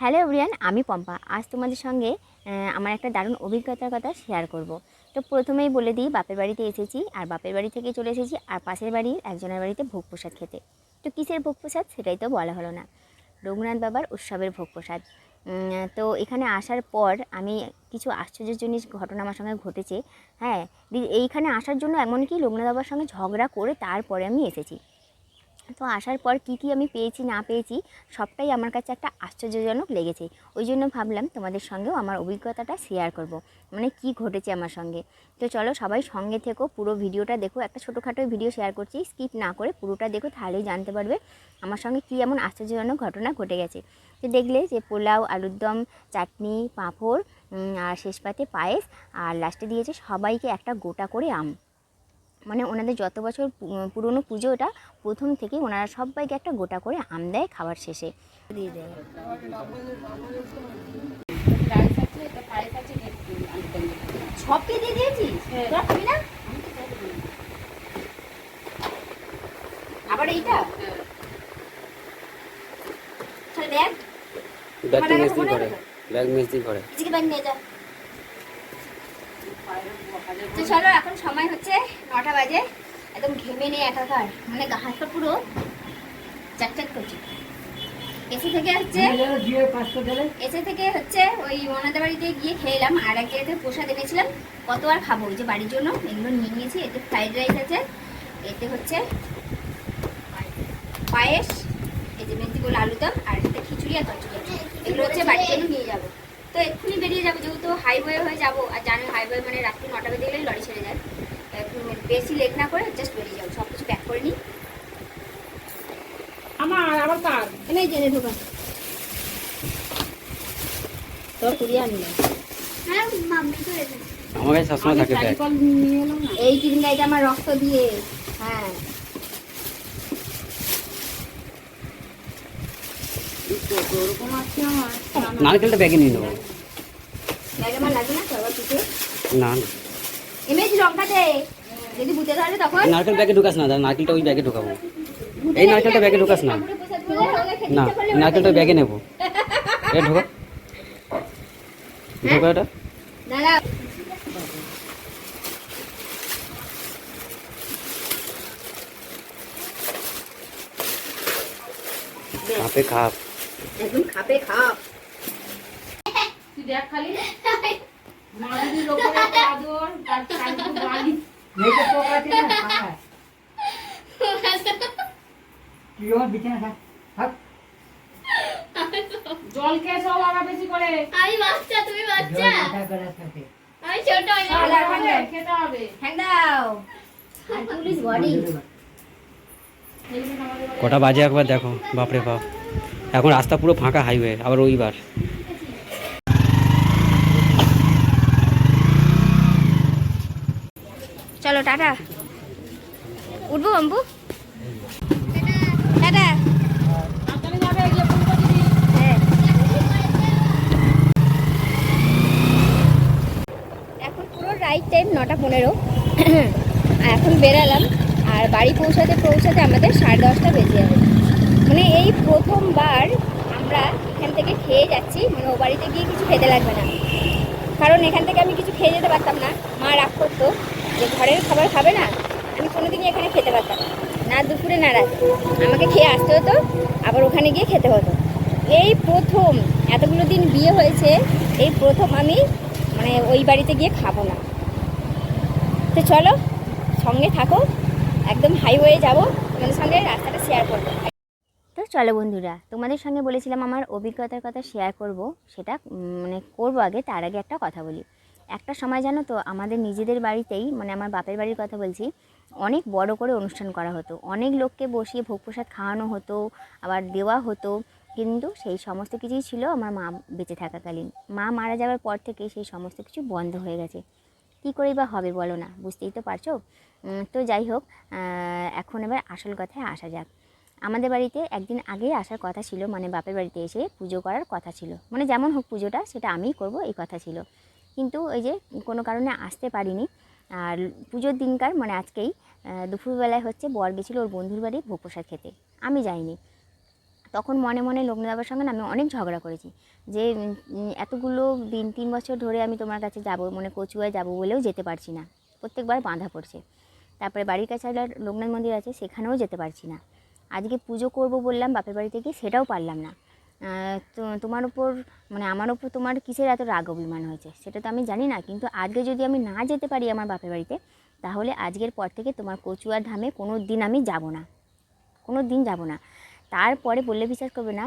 Hello everyone আমি পম্পা। আজ তোমাদের সঙ্গে আমার একটা দারুণ অভিজ্ঞতার কথা শেয়ার করব। তো প্রথমেই বলে দিই, বাপের বাড়িতে এসেছি, আর বাপের বাড়ি থেকে চলে এসেছি, আর পাশের বাড়ির একজনের বাড়িতে ভোগ প্রসাদ খেতে। তো কিসের ভোগ প্রসাদ সেটাই তো বলা হলো না। রঘুনাথ বাবার উৎসবের ভোগ প্রসাদ। তো এখানে আসার পর আমি কিছু আশ্চর্য জিনিস ঘটনা আমার সঙ্গে ঘটেছে। হ্যাঁ এইখানে আসার জন্য এমনকি রঘুনাথ বাবার সঙ্গে ঝগড়া করে তারপরে আমি এসেছি। তো আসার পর কি কি আমি পেয়েছি, না পেয়েছি, সবটাই আমার কাছে একটা আশ্চর্যজনক লেগেছে। ওই জন্য ভাবলাম তোমাদের সঙ্গেও আমার অভিজ্ঞতাটা শেয়ার করব। মানে কি ঘটেছে আমার সঙ্গে? তো চলো সবাই সঙ্গে থেকো, পুরো ভিডিওটা দেখো। একটা ছোটোখাটো ভিডিও শেয়ার করছি স্কিপ না করে পুরোটা দেখো, তাহলেই জানতে পারবে আমার সঙ্গে কী এমন আশ্চর্যজনক ঘটনা ঘটে গেছে। তো দেখলে যে পোলাও, আলুর দম, চাটনি, পাঁপড় আর শেষ পাতে পায়েস, আর লাস্টে দিয়েছে সবাইকে একটা গোটা করে আম। মানে ওনাদের যত বছর পুরনো পুজো ওটা প্রথম থেকে ওনারা সবাইকে একটা গোটা করে আম দেয় খাবার শেষে। দিয়ে দেয়। সবকে দিয়ে দিয়েছিস? না? আবার এইটা? তাহলে ব্যাগ মানে মিস্ত্রি করে। ব্যাগ মিস্ত্রি করে। ব্যাগ নিয়ে যা। তো চলো এখন সময় হচ্ছে নটা বাজে। একদম ঘেমে নেই একাকার। মানে হাতটা পুরো চাকচাক করছে। এসে থেকে হচ্ছে এসে থেকে হচ্ছে ওই ওনাদের বাড়িতে গিয়ে খেলাম আর এক জায়গাতে প্রসাদ এনেছিলাম। কত আর খাব? ওই যে বাড়ির জন্য এগুলো নিয়ে নিয়েছি। এতে ফ্রাইড রাইস আছে। এতে হচ্ছে পায়েস এই যে মেথিগুলো আলুদম আর এতে খিচুড়ি আর তরকারি। এগুলো হচ্ছে বাড়ির জন্য নিয়ে যাব। তো এক্ষুনি বেরিয়ে যাব যেহেতু হাইওয়ে হয়ে যাব আর জানো হাইওয়ে মানে রাত্রি নটা বেজে গেলেই লরি ছেড়ে যায়। বেশি লেট না করে জাস্ট বেরিয়ে যাব সব কিছু প্যাক করে নিই। আমার আবার কার? এনে জেনে ঢোকা। তোর কুড়িয়ে আনলাম হ্যাঁ মাম্মি তো এসেছে আমার কাছে সবসময় থাকে এই টিফিন গাড়িটা আমার রক্ত দিয়ে। হ্যাঁ ওরকম আছে আমার নারকেলটা ব্যাগে নিয়ে নেব। না নারকেল ব্যাগে ঢুকাস না নারকেলটা ওই ব্যাগে ঢুকাবো। এই নারকেলটা ব্যাগে ঢুকাস না। না নারকেলটা ব্যাগে নেব। এ ঢোকা। ঢোকা এটা দাঁড়া। খাপ। একদম খাপে খাপ তুই দেখ খালি। ওপরে চাদর তার চাদর বালি। জল খেয়ে সব আনা বেশি করে। আমি বাচ্চা তুমি বাচ্চা? আমি ছোট খেতে হবে। হ্যাঁ দাও। পুলিশ বাড়ি- কটা বাজে একবার দেখো বাপরে বাপ। এখন রাস্তা পুরো ফাঁকা হাইওয়ে আবার রবিবার। চলো, টাটা। উঠবো বাম্বু টাটা। হ্যাঁ। এখন পুরো রাইট টাইম নটা পনেরো। এখন বেরালাম, আর বাড়ি পৌঁছাতে পৌঁছাতে আমাদের সাড়ে দশটা বেজে যাবে। মানে এই প্রথমবার আমরা এখান থেকে খেয়ে যাচ্ছি মানে ও বাড়িতে গিয়ে কিছু খেতে লাগবে না। কারণ এখান থেকে আমি কিছু খেয়ে যেতে পারতাম না। মা রাগ করতো যে ঘরের খাবার খাবে না, আমি কোনোদিনই এখানে খেতে পারতাম না। দুপুরে, না রাতে। আমাকে খেয়ে আসতে হতো, আবার ওখানে গিয়ে খেতে হতো। এই প্রথম, এতগুলো দিন বিয়ে হয়েছে, এই প্রথম আমি মানে ওই বাড়িতে গিয়ে খাব না। তো চলো, সঙ্গে থাকো, একদম হাইওয়ে যাব, তোমাদের সঙ্গে রাস্তাটা শেয়ার করব। চলো বন্ধুরা, তোমাদের সঙ্গে বলেছিলাম আমার অভিজ্ঞতার কথা শেয়ার করব, সেটা মানে করব আগে, তার আগে একটা কথা বলি। একটা সময় জানো তো, আমাদের নিজেদের বাড়িতেই মানে আমার বাপের বাড়ির কথা বলছি, অনেক বড় করে অনুষ্ঠান করা হতো। অনেক লোককে বসিয়ে ভোগ প্রসাদ খাওয়ানো হতো, আবার দেওয়া হতো, কিন্তু সেই সমস্ত কিছুই ছিল আমার মা বেঁচে থাকাকালীন। মা মারা যাওয়ার পর থেকে সেই সমস্ত কিছু বন্ধ হয়ে গেছে। কী করেই বা হবে বলো না, বুঝতেই তো পারছ? তো যাই হোক এখন এবার আসল কথায় আসা যাক। আমাদের বাড়িতে একদিন আগেই আসার কথা ছিল মানে বাপের বাড়িতে এসে পুজো করার কথা ছিল। মানে যেমন হোক পুজোটা, সেটা আমিই করব, এই কথা ছিল। কিন্তু ওই যে কোনো কারণে আসতে পারিনি। আর পুজোর দিনকার মানে আজকেই দুপুরবেলায় হচ্ছে বর গেছিল ওর বন্ধুর বাড়ি ভোগ প্রসাদ খেতে। আমি যাইনি। তখন মনে মনে লগ্নদাবার সঙ্গে আমি অনেক ঝগড়া করেছি। যে এতগুলো দিন, তিন বছর ধরে আমি তোমার কাছে যাব মানে কচুয়ায় যাব বলেও যেতে পারছি না। প্রত্যেকবার বাঁধা পড়ছে। তারপরে বাড়ির কাছে একটা লোকনাথ মন্দির আছে, সেখানেও যেতে পারছি না। আজকে পুজো করব বললাম, বাপের বাড়ি থেকে সেটাও পারলাম না। তো তোমার ওপর মানে আমার ওপর তোমার কিসের এত রাগ অভিমান হয়েছে, সেটা তো আমি জানি না। কিন্তু আজকে যদি আমি না যেতে পারি আমার বাপের বাড়িতে, তাহলে আজকের পর থেকে তোমার কচুয়ার ধামে কোনো দিন আমি যাব না। কোনো দিন যাব না। তারপরে বললে বিশ্বাস করবে না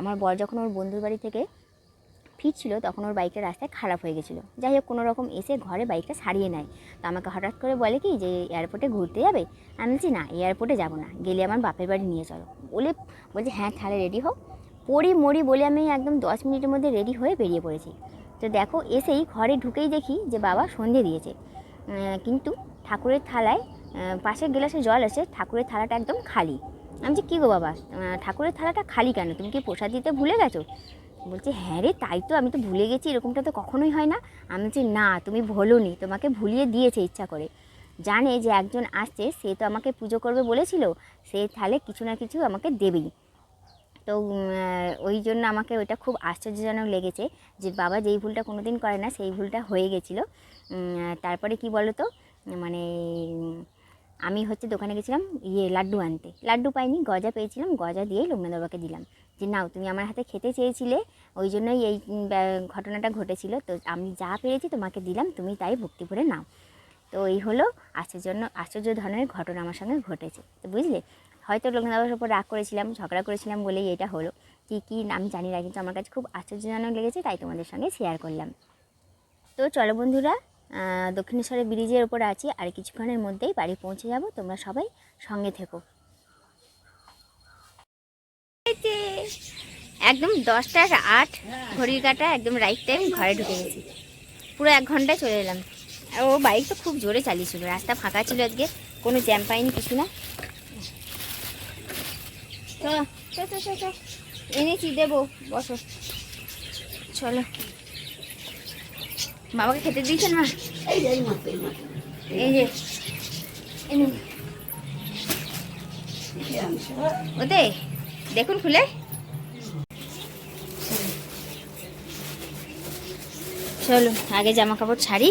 আমার বর যখন ওর বন্ধুর বাড়ি থেকে ফিরছিল তখন ওর বাইকটা রাস্তায় খারাপ হয়ে গেছিল। যাই হোক, কোনো রকম এসে ঘরে বাইকটা সারিয়ে নেয়। তো আমাকে হঠাৎ করে বলে কি যে এয়ারপোর্টে ঘুরতে যাবে? আমি বলছি, না এয়ারপোর্টে যাব না। গেলে আমার বাপের বাড়ি নিয়ে চলো। বলে, বলছে হ্যাঁ তাহলে রেডি হও। পড়ি মরি বলে আমি একদম দশ মিনিটের মধ্যে রেডি হয়ে বেরিয়ে পড়েছি। তো দেখো, এসেই ঘরে ঢুকেই দেখি যে, বাবা সন্ধে দিয়েছে। কিন্তু ঠাকুরের থালায় পাশের গ্লাসে জল আছে, ঠাকুরের থালাটা একদম খালি। আমি যে কী গো বাবা? ঠাকুরের থালাটা খালি কেন? তুমি কি প্রসাদ দিতে ভুলে গেছো? বলছে হ্যাঁ রে, তাই তো, আমি তো ভুলে গেছি, এরকমটা তো কখনোই হয় না। আমি বলছি, না, তুমি ভোলোনি, তোমাকে ভুলিয়ে দিয়েছে ইচ্ছা করে। জানে যে একজন আসছে, সে তো আমাকে পুজো করবে বলেছিল, সে তাহলে কিছু না কিছু আমাকে দেবেই। তো ওই জন্য আমাকে ওইটা খুব আশ্চর্যজনক লেগেছে যে, বাবা যেই ভুলটা কোনো দিন করে না, সেই ভুলটা হয়ে গেছিল। তারপরে কি বলো তো মানে আমি হচ্ছে দোকানে গেছিলাম ইয়ে লাড্ডু আনতে। লাড্ডু পাইনি, গজা পেয়েছিলাম, গজা দিয়েই লোকনাথ বাবাকে দিলাম। যে, নাও, তুমি আমার হাতে খেতে চেয়েছিলে, ওই জন্যই এই ঘটনাটা ঘটেছিল। তো আমি যা পেরেছি তোমাকে দিলাম, তুমি তাই ভক্তি করে নাও। তো এই হলো আশ্চর্য আশ্চর্য ধরনের ঘটনা আমার সঙ্গে ঘটেছে। তো বুঝলে? হয়তো লোকনাথের ওপর রাগ করেছিলাম, ঝগড়া করেছিলাম বলেই এটা হলো। কী কী, আমি জানি না, কিন্তু আমার কাছে খুব আশ্চর্যজনক লেগেছে, তাই তোমাদের সঙ্গে শেয়ার করলাম। তো চলো বন্ধুরা দক্ষিণেশ্বরের ব্রিজের ওপর আছি আর কিছুক্ষণের মধ্যেই বাড়ি পৌঁছে যাব। তোমরা সবাই সঙ্গে থেকো। একদম দশটার আট ঘড়ির কাটা একদম রাইট টাইম ঘরে ঢুকে গেছি। পুরো এক ঘন্টায় চলে এলাম। ও বাইক তো খুব জোরে চালিয়েছিল। রাস্তা ফাঁকা ছিল আজকে। কোনো জ্যাম পাইনি কিছু না। এনেছি, দেবো। বসো। চলো। বাবাকে খেতে দিয়েছেন মা এই যে। ওতে দেখুন খুলে। চলো আগে জামা কাপড় ছাড়ি।